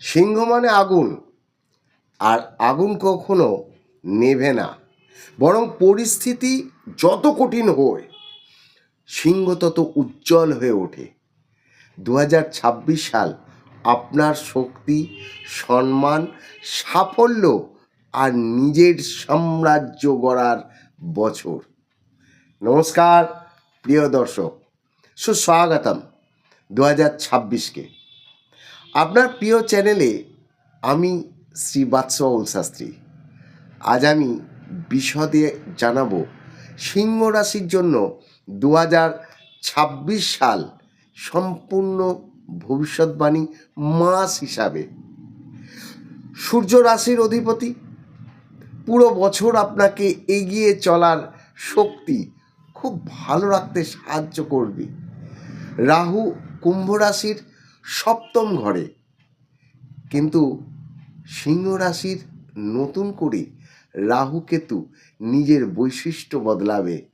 সিংহ মানে আগুন, আর আগুন কখনো নেভে না। বরং পরিস্থিতি যত কঠিন হয়, সিংহ তত উজ্জ্বল হয়ে ওঠে। দু হাজার ছাব্বিশ সাল আপনার শক্তি, সম্মান, সাফল্য আর নিজের সাম্রাজ্য গড়ার বছর। নমস্কার, প্রিয় দর্শক, সুস্বাগতম দু হাজার ছাব্বিশকে। আপনার প্রিয় চ্যানেলে আমি শ্রী বাৎসল শাস্ত্রী। আজ আমি বিশদে জানাব সিংহ রাশির জন্য দু হাজার ছাব্বিশ সাল সম্পূর্ণ ভবিষ্যৎবাণী মাস হিসাবে। সূর্য রাশির অধিপতি, পুরো বছর আপনাকে এগিয়ে চলার শক্তি খুব ভালো রাখতে সাহায্য করবে। রাহু কুম্ভ রাশির সপ্তম ঘরে। কিন্তু সিংহ রাশির নতুন করে রাহু কেতু নিজের বৈশিষ্ট্য বদলাবে।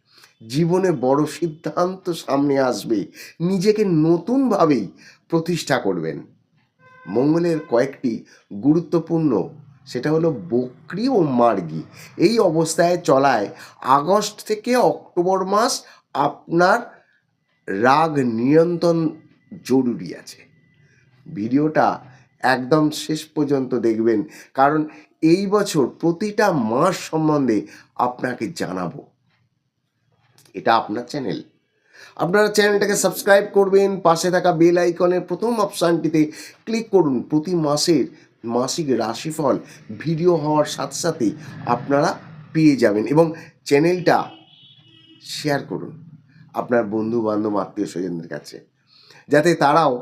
জীবনে বড় সিদ্ধান্ত সামনে আসবে। নিজেকে নতুনভাবেই প্রতিষ্ঠা করবেন। মঙ্গলের কয়েকটি গুরুত্বপূর্ণ, সেটা হলো বকরি ও মার্গি। এই অবস্থায় চলায় আগস্ট থেকে অক্টোবর মাস আপনার রাগ নিয়ন্ত্রণ জরুরি আছে। ভিডিওটা একদম শেষ পর্যন্ত দেখবেন। কারণ এই বছর প্রতিটা মাস সম্বন্ধে আপনাকে জানাব। এটা আপনার চ্যানেল। আপনারা চ্যানেলটাকে সাবস্ক্রাইব করবেন, পাশে থাকা বেল আইকনের প্রথম অপশানটিতে ক্লিক করুন। প্রতি মাসের মাসিক রাশিফল ভিডিও হওয়ার সাথে সাথে আপনারা পেয়ে যাবেন এবং চ্যানেলটা শেয়ার করুন আপনার বন্ধু বান্ধব আত্মীয় স্বজনদের কাছে। যাতে তারাও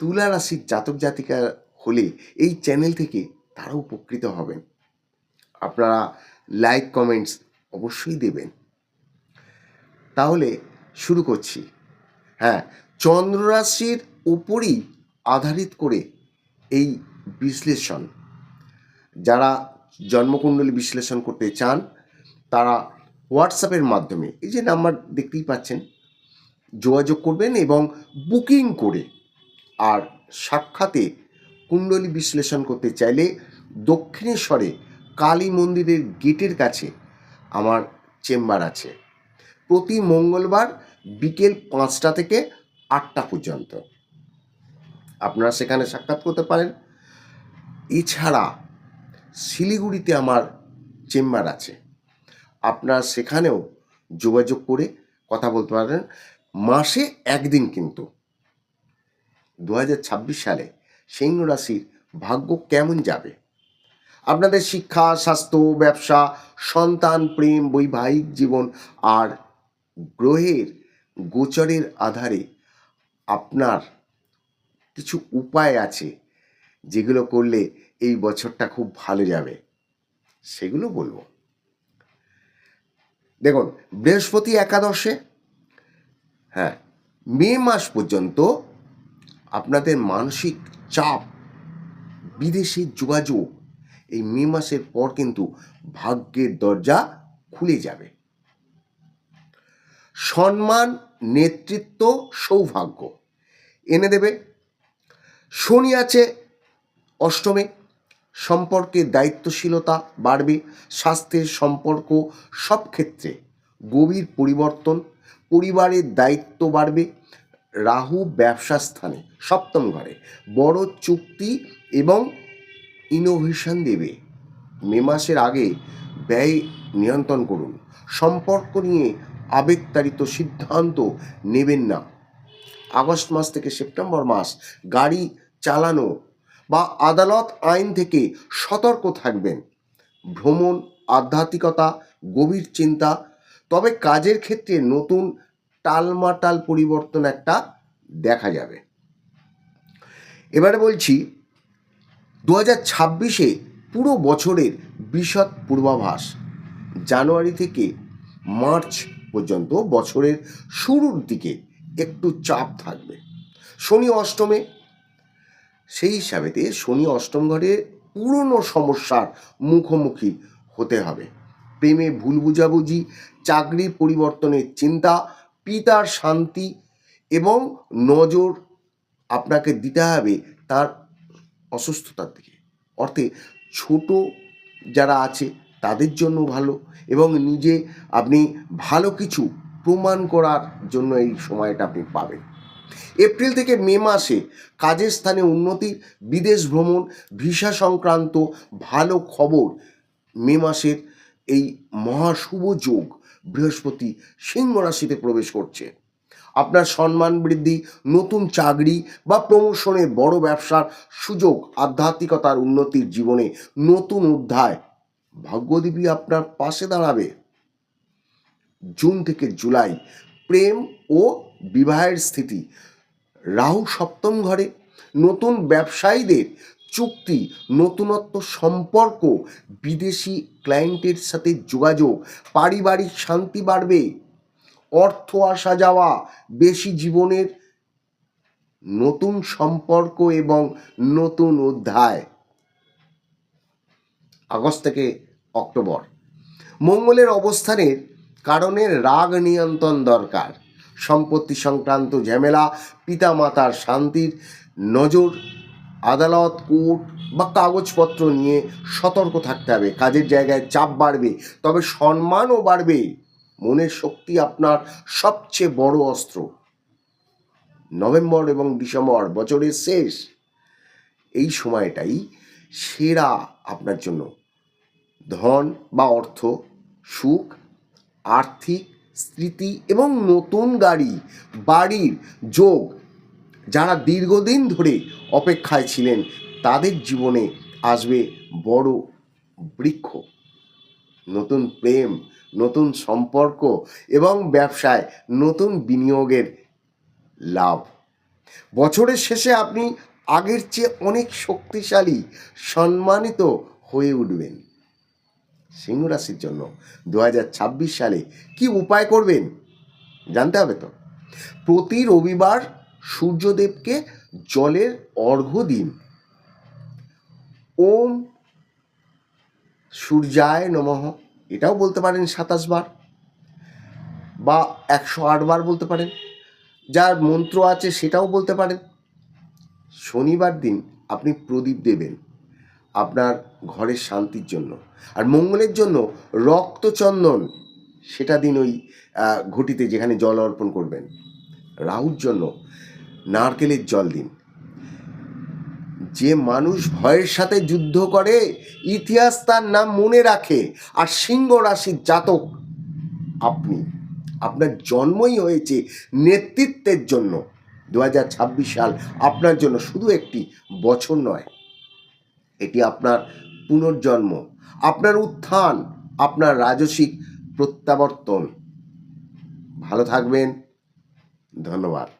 তুলা রাশির জাতক জাতিকা হলে এই চ্যানেল থেকে তারাও উপকৃত হবেন। আপনারা লাইক কমেন্টস অবশ্যই দেবেন। তাহলে শুরু করছি। হ্যাঁ চন্দ্ররাশির উপরই আধারিত করে এই বিশ্লেষণ। যারা জন্মকুণ্ডলী বিশ্লেষণ করতে চান, তারা হোয়াটসঅ্যাপের মাধ্যমে এই যে নাম্বার দেখতেই পাচ্ছেন, যোগাযোগ করবেন এবং বুকিং করে আর সাক্ষাতে কুণ্ডলী বিশ্লেষণ করতে চাইলে দক্ষিণেশ্বরে কালী মন্দিরের গেটের কাছে আমার চেম্বার আছে। প্রতি মঙ্গলবার বিকেল পাঁচটা থেকে আটটা পর্যন্ত। আপনারা সেখানে সাক্ষাৎ করতে পারেন। এছাড়া শিলিগুড়িতে আমার চেম্বার আছে। আপনারা সেখানেও যোগাযোগ করে কথা বলতে পারেন। মাসে একদিন কিন্তু দু হাজার ছাব্বিশ সালে সিংহ রাশির ভাগ্য কেমন যাবে? আপনাদের শিক্ষা, স্বাস্থ্য, ব্যবসা, সন্তান, প্রেম, বৈবাহিক জীবন আর গ্রহের গোচরের আধারে আপনার কিছু উপায় আছে যেগুলো করলে এই বছরটা খুব ভালো যাবে, সেগুলো বলব। দেখুন, বৃহস্পতি একাদশে হ্যাঁ মে মাস পর্যন্ত আপনাদের মানসিক চাপ, বিদেশি যোগাযোগ, এই মে মাসের পর কিন্তু ভাগ্যের দরজা খুলে যাবে। সম্মান, নেতৃত্ব, সৌভাগ্য এনে দেবে। শনি আছে অষ্টমে, সম্পর্কে দায়িত্বশীলতা বাড়বে, স্বাস্থ্যের সম্পর্ক সব ক্ষেত্রে গভীর পরিবর্তন, পরিবারের দায়িত্ব বাড়বে রাহু ব্যবসা স্থানে সপ্তম ঘরে। বড় চুক্তি এবং ইনোভেশন দেবে। মে মাসের আগে ব্যয় নিয়ন্ত্রণ করুন। সম্পর্ক নিয়ে আবেগতাড়িত সিদ্ধান্ত নেবেন না। আগস্ট মাস থেকে সেপ্টেম্বর মাস গাড়ি চালানো বা আদালত আইন থেকে সতর্ক থাকবেন। ভ্রমণ, আধ্যাত্মিকতা, গভীর চিন্তা, তবে কাজের ক্ষেত্রে নতুন টালমাটাল পরিবর্তন একটা দেখা যাবে। এবারে বলছি দু হাজার ছাব্বিশে পুরো বছরের বিশদ পূর্বাভাস জানুয়ারি থেকে মার্চ পর্যন্ত বছরের শুরুর দিকে একটু চাপ থাকবে। শনি অষ্টমে, সেই হিসাবেতে শনি অষ্টম ঘরে পুরনো সমস্যার মুখোমুখি হতে হবে। প্রেমে ভুল বুঝাবুঝি, চাকরি পরিবর্তনের চিন্তা পিতার শান্তি এবং নজর আপনাকে দিতে হবে তার অসুস্থতার দিকে। অর্থে ছোট যারা আছে তাদের জন্য ভালো এবং নিজে আপনি ভালো কিছু প্রমাণ করার জন্য এই সময়টা আপনি পাবেন। এপ্রিল থেকে মে মাসে কাজের স্থানে উন্নতি, বিদেশ ভ্রমণ, ভিসা সংক্রান্ত ভালো খবর মে মাসের এই মহাশুভ যোগ বৃহস্পতি সিংহ রাশিতে প্রবেশ করছে। আপনার সম্মান বৃদ্ধি, নতুন চাকরি বা প্রমোশনের বড় ব্যবসার সুযোগ, আধ্যাত্মিকতার উন্নতির জীবনে নতুন অধ্যায় ভাগ্যদেবী আপনার পাশে দাঁড়াবে। জুন থেকে জুলাই প্রেম ও বিবাহের স্থিতি। রাহু সপ্তম ঘরে, নতুন ব্যবসায়ীদের চুক্তি, নতুনত্ব সম্পর্ক, বিদেশি ক্লায়েন্টের সাথে যোগাযোগ, পারিবারিক শান্তি বাড়বে, অর্থ আসা যাওয়া, বেশি জীবনের নতুন সম্পর্ক এবং নতুন অধ্যায়। আগস্ট থেকে অক্টোবর। মঙ্গলের অবস্থানের কারণে রাগ নিয়ন্ত্রণ দরকার। সম্পত্তি সংক্রান্ত ঝামেলা, পিতামাতার শান্তির নজর আদালত, কোর্ট বা কাগজপত্র নিয়ে সতর্ক থাকতে হবে। কাজের জায়গায় চাপ বাড়বে, তবে সম্মানও বাড়বে। মনের শক্তি আপনার সবচেয়ে বড় অস্ত্র। নভেম্বর এবং ডিসেম্বর বছরের শেষ, এই সময়টাই সেরা আপনার জন্য। ধন বা অর্থ, সুখ, আর্থিক, স্মৃতি এবং নতুন গাড়ি, বাড়ির যোগ যারা দীর্ঘদিন ধরে অপেক্ষায় ছিলেন, তাদের জীবনে আসবে বড় বৃক্ষ, নতুন প্রেম, নতুন সম্পর্ক এবং ব্যবসায় নতুন বিনিয়োগের লাভ। বছরের শেষে আপনি আগের চেয়ে অনেক শক্তিশালী, সম্মানিত হয়ে উঠবেন। সিংহ রাশির জন্য দু হাজার ছাব্বিশ সালে কি উপায় করবেন? জানতে হবে তো। প্রতি রবিবার সূর্যদেবকে জলের অর্ঘ্য দিন। ওম সূর্যায় নমঃ। এটাও বলতে পারেন সাতাশ বার বা একশো আট বার বলতে পারেন। যার মন্ত্র আছে সেটাও বলতে পারেন। শনিবার দিন আপনি প্রদীপ দেবেন আপনার ঘরের শান্তির জন্য। আর মঙ্গলের জন্য রক্তচন্দন, সেটা দিন ওই ঘটিতে যেখানে জল অর্পণ করবেন। রাহুর জন্য নারকেলের জল দিন। যে মানুষ ভয়ের সাথে যুদ্ধ করে, ইতিহাস তার নাম মনে রাখে, আর সিংহ রাশির জাতক আপনি। আপনার জন্মই হয়েছে নেতৃত্বের জন্য। দু হাজার ছাব্বিশ সাল আপনার জন্য শুধু একটি বছর নয়, এটি আপনার পুনর্জন্ম, আপনার উত্থান, আপনার রাজসিক প্রত্যাবর্তন। ভালো থাকবেন, ধন্যবাদ।